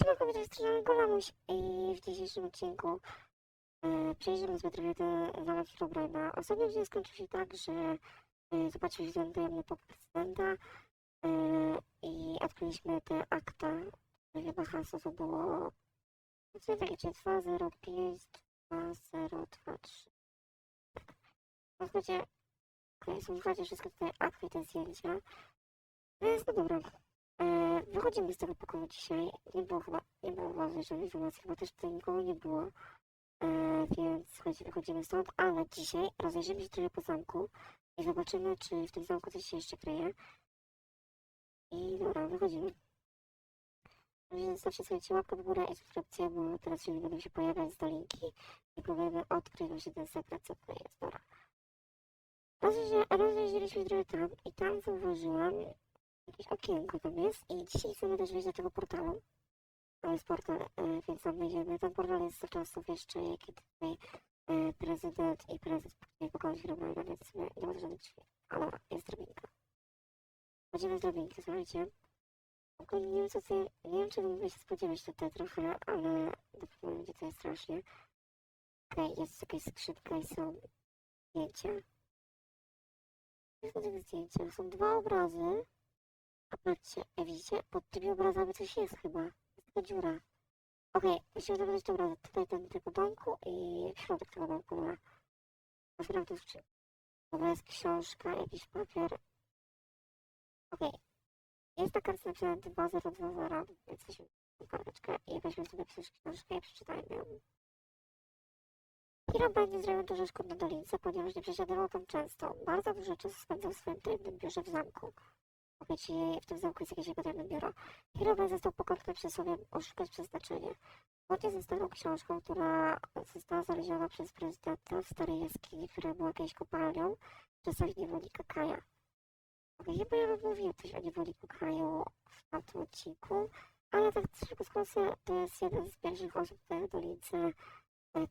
Siemanko, witam strony Golamuś i w dzisiejszym odcinku e, przejrzymy sobie trochę te zalet Herobrine'a. Ostatnio dzień skończył się tak, że e, zobaczyliśmy tajemny pop prezydenta e, i odkryliśmy te akta, które chyba hasło to było co takie czy 205 2023. Tak. W zasadzie, są w zasadzie wszystkie te akty te zdjęcia. Więc no dobra. E, wychodzimy z tego pokoju dzisiaj. Nie było chyba, nie było ważnej żadnej informacji, chyba też tutaj nikogo nie było. E, więc wychodzimy stąd, ale dzisiaj rozejrzymy się trochę po zamku i zobaczymy, czy w tym zamku coś się jeszcze kryje. I dobra, wychodzimy. Zostawcie słuchajcie łapkę w górę i subskrypcję, bo teraz się będą się pojawiać z dolinki i próbujemy odkryć właśnie ten sekret, co to jest. Dobra. Rozejrzeliśmy trochę tam i tam zauważyłam jakieś okienko tam jest i dzisiaj chcemy też wejść do tego portalu. To jest portal, e, więc tam wejdziemy. Ten portal jest z czasów jeszcze, kiedy tutaj e, prezydent i prezes nie pokoju robią, więc my nie ma żadnych drzwi. Ale jest drabinka. Chodzimy z drabinki, słuchajcie. Ogólnie nie wiem co tutaj, nie wiem czego mogę się spodziewać tutaj trochę, ale na pewno będzie tutaj strasznie. Okej, jest jakaś skrzynka i są zdjęcia. Jest na tych są dwa obrazy. A patrzcie, jak widzicie, pod tymi obrazami coś jest chyba. Jest taka dziura. Okej, musimy zobaczyć te obrazy. Tutaj ten tego domku i środek tego domku, dobra. Otwieram to skrzynkę. Dobra, jest książka, jakiś papier. Okej. Jest na kartce napisane 2020, więc weźmy tą karteczkę i weźmy sobie książkę i przeczytajmy ją. Kira będzie zrobił dużo szkód na dolince, ponieważ nie przesiadywał tam często. Bardzo dużo czasu spędzał w swoim tajemnym biurze w zamku. Okej, czyli w tym zamku jest jakieś jego tajemne biuro. Herobrine został pokonany przysłowiem oszukać przeznaczenie. Zgodnie ze starą książką, która została znaleziona przez prezydenta w starej jaskini, która była jakąś kopalnią, w czasach niewolnika Kaja. Okej, chyba ja mówiłem coś o niewolniku Kaju w tamtym odcinku, ale tak szybko skrócę, to jest jeden z pierwszych osób na dolince.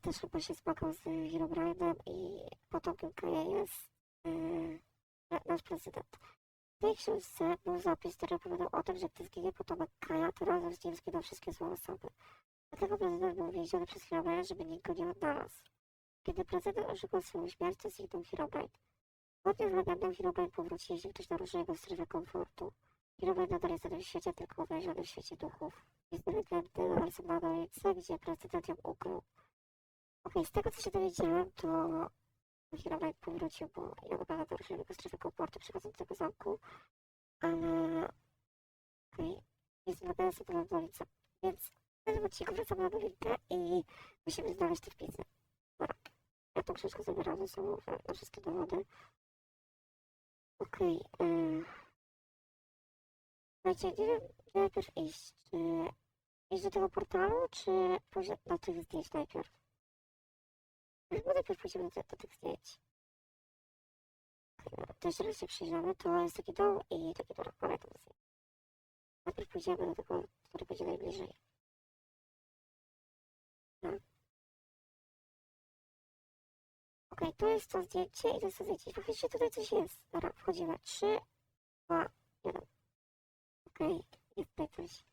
Też chyba się spotkał z Herobrine'em i potomkiem Kaja jest na- nasz prezydent. W tej książce był zapis, który opowiadał o tym, że gdy zginie potomek Kaja, razem z nim zginą wszystkie złe osoby. Dlatego prezydent był więziony przez Herobrine, żeby nikt go nie odnalazł. Kiedy prezydent oszukał swoją śmierć, zniknął Herobrine. Zgodnie z legendą Herobrine powróci, jeśli ktoś naruszy jego strefę komfortu. Herobrine nadal jest na tym świecie, tylko uwięziony w świecie duchów. Jest legendy nadal są na dolicy, gdzie prezydent ją ukrył. Okej, z tego co się dowiedziałem, to Herobrine powrócił, bo ja naprawdę naruszyłem jego strefę komfortu przechodząc do tego zamku ale okej, jest wymagana sobie na dolicę. Więc w tym odcinku wracamy na dolinkę i musimy znaleźć te wpisy. Dobra. Ja tą książkę zabieram ze sobą na, na wszystkie dowody. Okej. Okay, Słuchajcie, nie wiem, najpierw iść. Czy iść do tego portalu, czy do tych zdjęć najpierw? Chyba najpierw pójdziemy do, tych zdjęć. To jeszcze raz się przyjrzymy, to jest taki dół i taki dół, pamiętam sobie. Najpierw pójdziemy do tego, który będzie najbliżej. No. Okej, to jest to zdjęcie i to jest to zdjęcie. Faktycznie tutaj coś jest. Dobra, wchodzimy. 3, 2, 1. Okej, jest tutaj coś.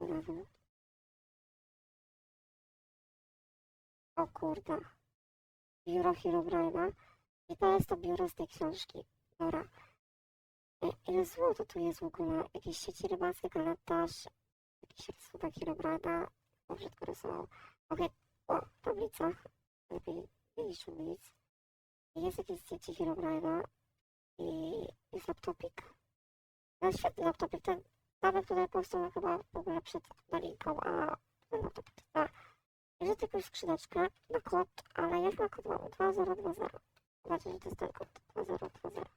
Dobra. O kurde. Biuro Herobrine'a. I to jest to biuro z tej książki. Dobra. I- Ile złota tu jest w ogóle? Jakieś sieci rybackie, kalendarz, jakieś rysunek Herobrine'a. Brzydko rysował. Okej, o, tablica. Lepiej niż nic. Jest jakieś zdjęcie Herobrine'a i jest laptopik. No świetny laptopik. Ten nawet tutaj powstał chyba w ogóle przed dolinką, a ten laptopik na Bierze tylko skrzyneczkę na kod, ale jak na kod mamy 2020. Zobaczcie, że to jest ten kod 2020.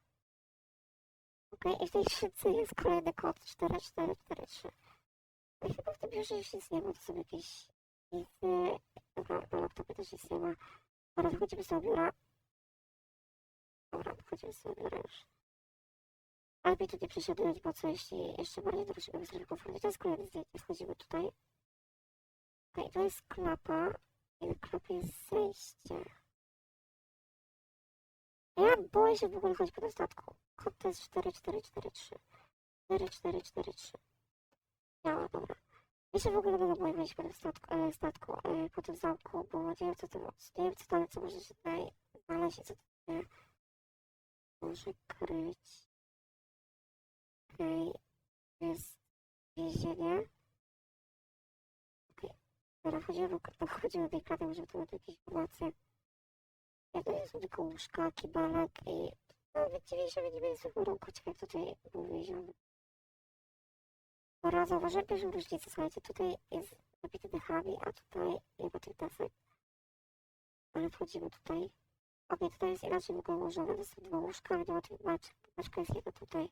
Ok, i w tej skrzynce jest kolejny kod 4443. No chyba w tym biurze już nic nie ma, to są jakieś listy, dobra, na laptopie też nic nie ma. Dobra, wychodzimy z tego biura. Dobra, wychodzimy z tego biura już. Ale lepiej tu nie przesiadywać, bo co jeśli jeszcze bardziej bez strefy komfortu. To jest kolejne zdjęcie, wchodzimy tutaj. Okej, to jest klapa. I na klapie jest zejście. Ja boję się w ogóle chodzić po tym statku. Kod to jest 4443. 4443. Działa, dobra. Jeszcze w ogóle będę wejść po tym statku, e, e, po tym zamku, bo nie wiem co to, nie wiem co to, co może się tutaj znaleźć, i co się może kryć. Okej, jest więzienie. Do, do, wchodzimy do tej kraty, może tu będą jakieś informacje. Ja to są tylko łóżka, kibelek i no, właściwie się nie będzie zwykłego rąku, czekaj, jak tutaj był więziony. Dobra, zauważyłem pierwszą różnicę, słuchajcie, tutaj jest zabity dechami, a tutaj nie ma tych desek. Ale wchodzimy tutaj. Okej, tutaj jest inaczej w ogóle ułożone, to są dwa łóżka, nie ma tych maczek, maczka jest jedna tutaj.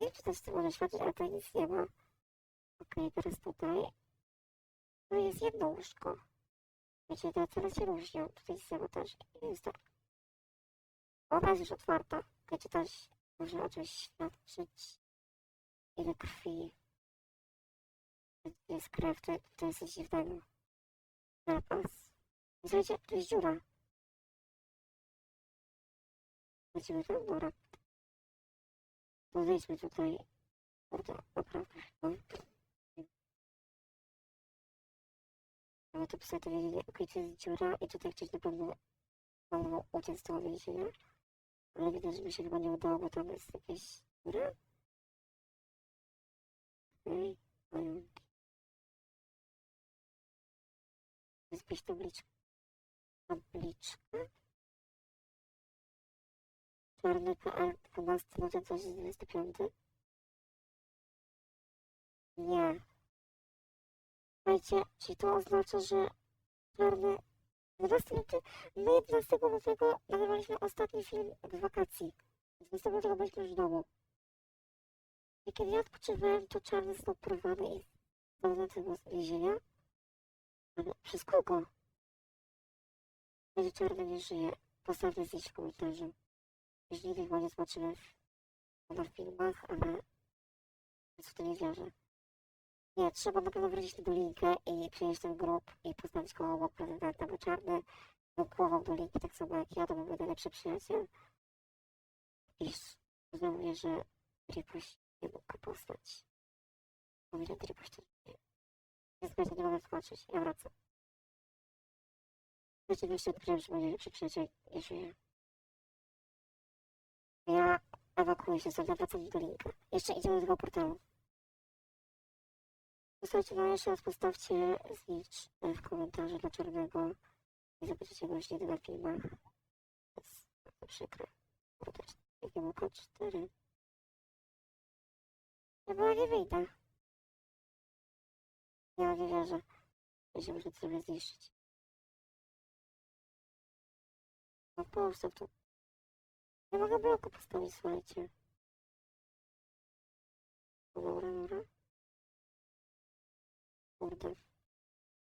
Nie wiem, czy to z tym może świadczyć, ale tutaj nic nie ma. Okej, teraz tutaj. To jest jedno łóżko. Wiecie, te cele się różnią. Tutaj ma też. I Jest to... Ona jest już otwarta. Wiecie, też może o czymś świadczyć. Ile krwi. To jest krew, to, to jest coś dziwnego. Zapas. Słuchajcie, tu jest dziura. Lecimy tam, dobra. To zejdźmy tutaj. Kurde, naprawdę. No. Ale to pisać to wiedzieli, okej, to jest dziura i tutaj ktoś na pewno próbował uciec z tego więzienia. Ale widać, że mi się chyba nie udało, bo tam jest jakieś dziura. Okej, pająki. Jest jakaś tabliczka. Czarny PL 12 luty 2025. Nie. Słuchajcie, czy to oznacza, że czarny 12 luty, my 11 lutego nagrywaliśmy ostatni film z wakacji. 12 lutego byliśmy już w domu. I kiedy ja odpoczywałem, to czarny został porwany i do tego więzienia. Ale przez kogo? Będzie czarny nie żyje. Postawmy zdjęcie w komentarzu. Już nigdy chyba nie zobaczymy w, filmach, ale w to nie wierzę. Nie, trzeba na pewno wrócić na dolinkę i przynieść ten grób i postawić koło obok prezydenta, bo czarny blokował dolinki tak samo jak ja, to byłby najlepszy przyjaciel. I znowu że Dripuś nie mógł go poznać. Mówi, że Dripuś to nie. Ja nie mogę tłumaczyć, ja wracam. Rzeczywiście odkryłem, że mój najlepszy przyjaciel nie żyje. Ja ewakuuję się ja wracam do Dolinka. Jeszcze idziemy do tego portalu. Słuchajcie, no jeszcze raz postawcie znicz w komentarzu dla czarnego i zobaczycie go nigdy na filmach. To jest przykre. Kurde, jakie mu kod 4. Ja chyba nie wyjdę. Ja nie wierzę, że się może sobie zniszczyć. No postaw to. Nie mogę bloku postawić, słuchajcie. Dobra, dobra. Kurde.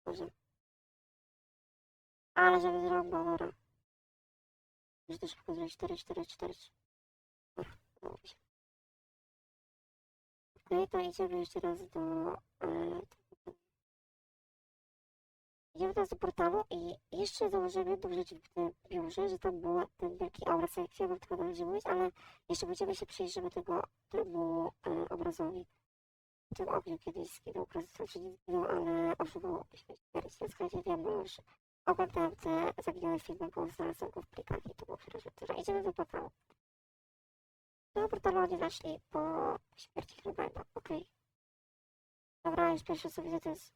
Boże. Ale żeby zrobił, dobra. Już to szybko zrobić 4, 4, 4. Dobra, się. Okej, to idziemy jeszcze raz do... E, Idziemy teraz do portalu i jeszcze założymy rzecz w tym biurze, że tam był ten wielki obraz, jak ja wam tylko należy mówić, ale jeszcze będziemy się przyjrzymy tego, temu e, obrazowi. Tym ogniu kiedyś zginął obraz, znaczy nie zginął, ale oszukiwał śmierć. Wiem, bo już oglądałem te zaginione filmy, bo znalazłem go w plikach i to było przerażające. Idziemy do portalu. Do portalu oni weszli po śmierci Herobrina, okej. Dobra, już pierwsze co widzę to jest...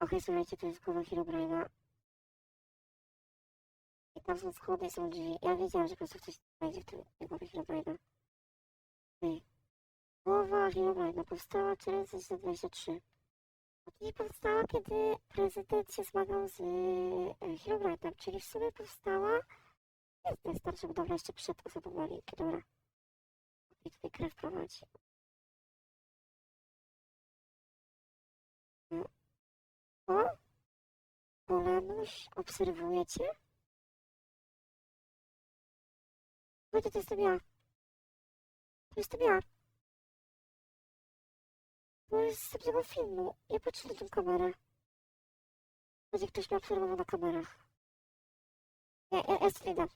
Okej, słuchajcie, to jest głowa Herobrina. I tam są schody, są drzwi. Ja wiedziałam, że po prostu ktoś znajdzie w tym głowie Herobrina. Okej. Głowa Herobrina powstała w 1923. I powstała, kiedy prezydent się zmagał z e, Herobrinem, czyli w sumie powstała... Jest wystarczy budowla jeszcze przed osobą Malinki, dobra. I tutaj krew prowadzi. No. O? Polemuś, obserwujecie? Słuchajcie, to jestem ja. To jestem ja. Jest z tego filmu. Ja patrzę na tą kamerę. Będzie ktoś mnie obserwował na kamerach. Ja, ja, ja stąd idę.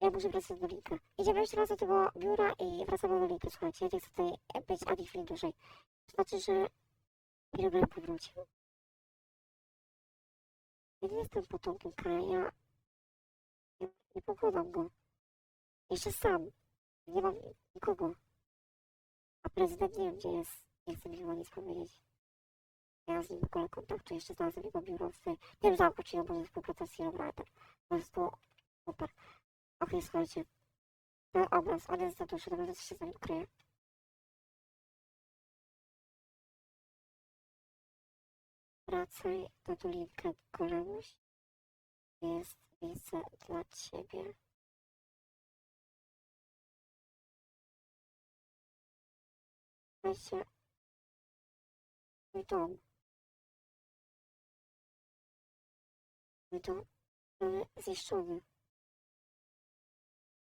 Ja muszę wracać do linka. Idziemy jeszcze raz do tego biura i wracamy do linka, słuchajcie. Ja nie chcę tutaj być ani chwili dłużej. To znaczy, że Herobrine powrócił. Ja nie jestem potomkiem kraja. Ja nie pokonam go. Jeszcze sam. Nie mam nikogo. A prezydent nie wiem gdzie jest. Nie chcę mi chyba nic powiedzieć. Ja z nim w ogóle kontaktu jeszcze znalazłem jego biuro w tym zamku, czyli on może współpraca z Herobrine. Po prostu super. Okej, słuchajcie. Ten obraz, on jest za duży, naprawdę coś się z nim kryje. Wracaj do Dolinkę Kolemuś. Jest miejsce dla ciebie. Słuchajcie. Mój dom. Mój dom mamy zniszczony.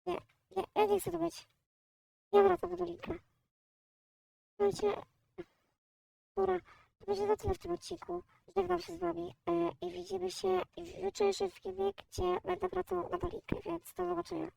Nie, nie, ja nie chcę tu być. Ja wracam do Dolinkę. Słuchajcie. Dobra, to będzie na tyle w tym odcinku. Żegnam się z wami e, i widzimy się w jutrzejszym filmie, gdzie będę wracał na Dolinkę, więc do zobaczenia.